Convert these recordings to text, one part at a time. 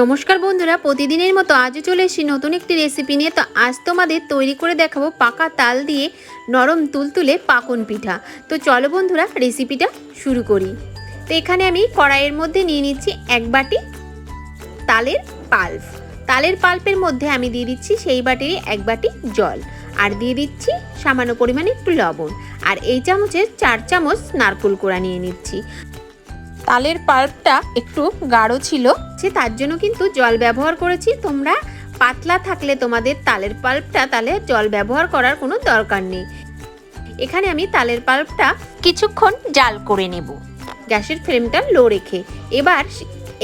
নমস্কার বন্ধুরা, প্রতিদিনের মতো আজও চলে এসেছি নতুন একটি রেসিপি নিয়ে। তো আজ তোমাদের তৈরি করে দেখাবো পাকা তাল দিয়ে নরম তুলতুলে পাকন পিঠা। তো চলো বন্ধুরা রেসিপিটা শুরু করি। তো এখানে আমি কড়াইয়ের মধ্যে নিয়ে নিচ্ছি এক বাটি তালের পাল্প। তালের পাল্পের মধ্যে আমি দিয়ে দিচ্ছি সেই বাটিরই এক বাটি জল। আর দিয়ে দিচ্ছি সামান্য পরিমাণে একটু লবণ। আর এই চামচের চার চামচ নারকুল কোড়া নিয়ে নিচ্ছি। তালের পাল্পটা একটু গাঢ় ছিল সে তার জন্য কিন্তু জল ব্যবহার করেছি। তোমরা পাতলা থাকলে তোমাদের তালের পাল্পটা, তাহলে জল ব্যবহার করার কোনো দরকার নেই। এখানে আমি তালের পাল্পটা কিছুক্ষণ জাল করে নেব। গ্যাসের ফ্লেমটা লো রেখে। এবার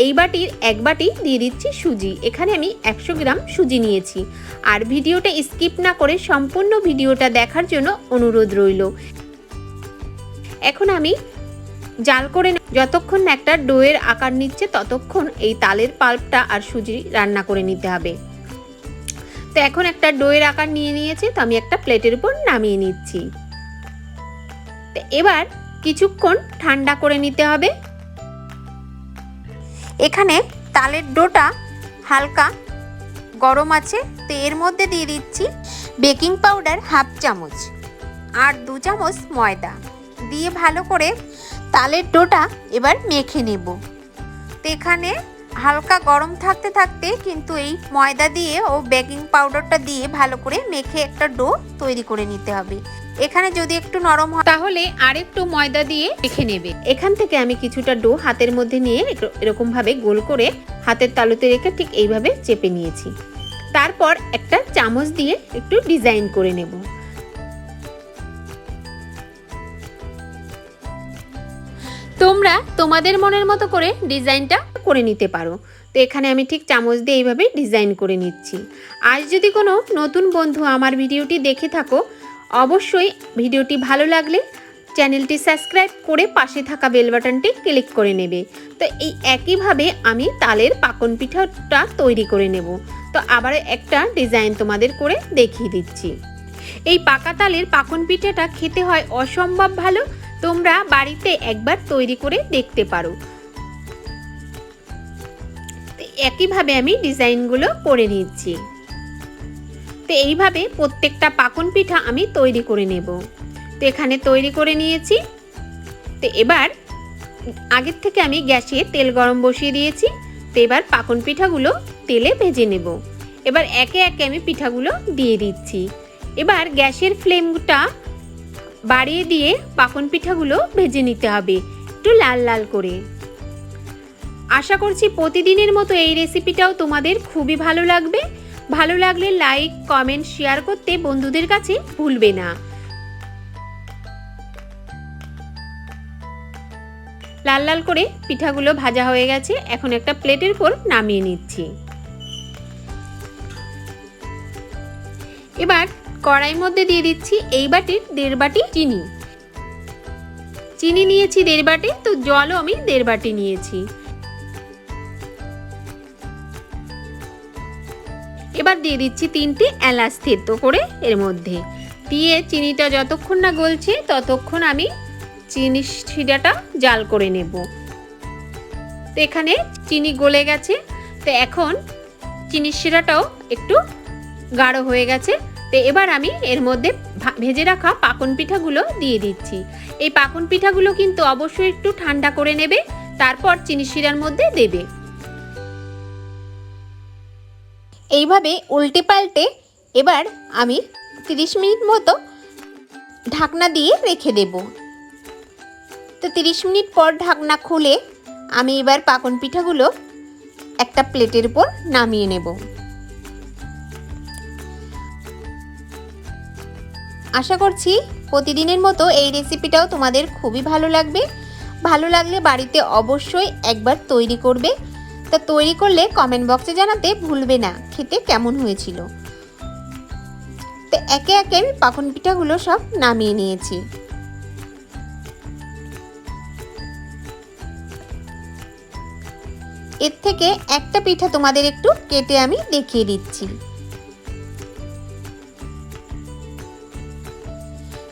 এই বাটির এক বাটি দিয়ে দিচ্ছি সুজি। এখানে আমি একশো গ্রাম সুজি নিয়েছি। আর ভিডিওটা স্কিপ না করে সম্পূর্ণ ভিডিওটা দেখার জন্য অনুরোধ রইল। এখন আমি জাল করে যতক্ষণ একটা ডোয়ের আকার নিচ্ছে, ততক্ষণ এই তালের পাল্পটা আর সুজি রান্না করে নিতে হবে। তো এখন একটা ডোয়ের আকার নিয়ে নিয়েছি, তো আমি একটা প্লেটের উপর নামিয়ে নিচ্ছি। তো এবার কিছুক্ষণ ঠান্ডা করে নিতে হবে। এখানে তালের ডোটা হালকা গরম আছে, তো এর মধ্যে দিয়ে দিচ্ছি বেকিং পাউডার হাফ চামচ আর দু চামচ ময়দা। দিয়ে ভালো করে তালের ডোটা এবার মেখে নেব। তো এখানে হালকা গরম থাকতে থাকতে কিন্তু এই ময়দা দিয়ে ও বেকিং পাউডারটা দিয়ে ভালো করে মেখে একটা ডো তৈরি করে নিতে হবে। এখানে যদি একটু নরম হয় তাহলে আর একটু ময়দা দিয়ে মেখে নেবে। এখান থেকে আমি কিছুটা ডো হাতের মধ্যে নিয়ে একটু- এরকম ভাবে গোল করে হাতের তালুতে রেখে ঠিক এইভাবে চেপে নিয়েছি। তারপর একটা চামচ দিয়ে একটু ডিজাইন করে নেব। তোমরা তোমাদের মনের মতো করে ডিজাইনটা করে নিতে পারো। তো এখানে আমি ঠিক চামচ দিয়ে এইভাবে ডিজাইন করে নিচ্ছি। আজ যদি কোনো নতুন বন্ধু আমার ভিডিওটি দেখে থাকো, অবশ্যই ভিডিওটি ভালো লাগলে চ্যানেলটি সাবস্ক্রাইব করে পাশে থাকা বেল বাটনটি ক্লিক করে নেবে। তো এই একইভাবে আমি তালের পাকন পিঠাটা তৈরি করে নেব। তো আবার একটা ডিজাইন তোমাদের করে দেখিয়ে দিচ্ছি। এই পাকা তালের পাকন পিঠাটা খেতে হয় অসম্ভব ভালো তোমরা বাড়িতে একবার তৈরি করে দেখতে পারো। একইভাবে আমি ডিজাইনগুলো করে নিচ্ছি। তো এইভাবে প্রত্যেকটা পাকন পিঠা আমি তৈরি করে নেব। তো এখানে তৈরি করে নিয়েছি। তো এবার আগের থেকে আমি গ্যাসে তেল গরম বসিয়ে দিয়েছি। তো এবার পাকন পিঠাগুলো তেলে ভেজে নেব। এবার একে একে আমি পিঠাগুলো দিয়ে দিচ্ছি। এবার গ্যাসের ফ্লেমটা বাড়িয়ে দিয়ে পাকন পিঠাগুলো ভেজে নিতে হবে, একটু লাল লাল করে। আশা করছি প্রতিদিনের মতো এই রেসিপিটাও তোমাদের খুবই ভালো লাগবে। ভালো লাগলে লাইক, কমেন্ট, শেয়ার করতে বন্ধুদের কাছে ভুলবে না। লাল লাল করে পিঠাগুলো ভাজা হয়ে গেছে, এখন একটা প্লেটের উপর নামিয়ে নিচ্ছি। এবার কড়াইয়ের মধ্যে দিয়ে দিচ্ছি এই বাটির দেড় বাটি চিনি। চিনি নিয়েছি দেড় বাটি, তো জলও আমি দেড় বাটি নিয়েছি। এবার দিয়ে দিচ্ছি তিনটি এলাচ থেতো করে এর মধ্যে। দিয়ে চিনিটা যতক্ষণ না গলছে, ততক্ষণ আমি চিনি শিরাটা জাল করে নেব। তো এখানে চিনি গলে গেছে, তো এখন চিনির শিরাটাও একটু গাঢ় হয়ে গেছে। তো এবার আমি এর মধ্যে ভেজে রাখা পাকন পিঠাগুলো দিয়ে দিচ্ছি। এই পাকন পিঠাগুলো কিন্তু অবশ্যই একটু ঠান্ডা করে নেবে, তারপর চিনি শিরার মধ্যে দেবে। এইভাবে উল্টে পাল্টে এবার আমি 30 মিনিট মতো ঢাকনা দিয়ে রেখে দেব। তো 30 মিনিট পর ঢাকনা খুলে আমি এবার পাকন পিঠাগুলো একটা প্লেটের উপর নামিয়ে নেব। আশা করছি প্রতিদিনের মতো এই রেসিপিটাও তোমাদের খুবই ভালো লাগবে। ভালো লাগলে বাড়িতে অবশ্যই একবার তৈরি করবে। তা তৈরি করলে কমেন্ট বক্সে জানাতে ভুলবে না, খেতে কেমন হয়েছিল। তো একে একে আমি পাকন পিঠাগুলো সব নামিয়ে নিয়েছি। এর থেকে একটা পিঠা তোমাদের একটু কেটে আমি দেখিয়ে দিচ্ছি।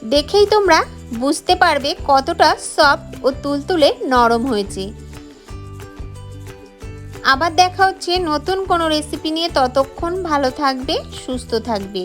দেখেই তোমরা বুঝতে পারবে কতটা সফট ও তুলতুলে নরম হয়েছে। আবার দেখা হচ্ছে নতুন কোনো রেসিপি নিয়ে। ততক্ষণ ভালো থাকবে, সুস্থ থাকবে।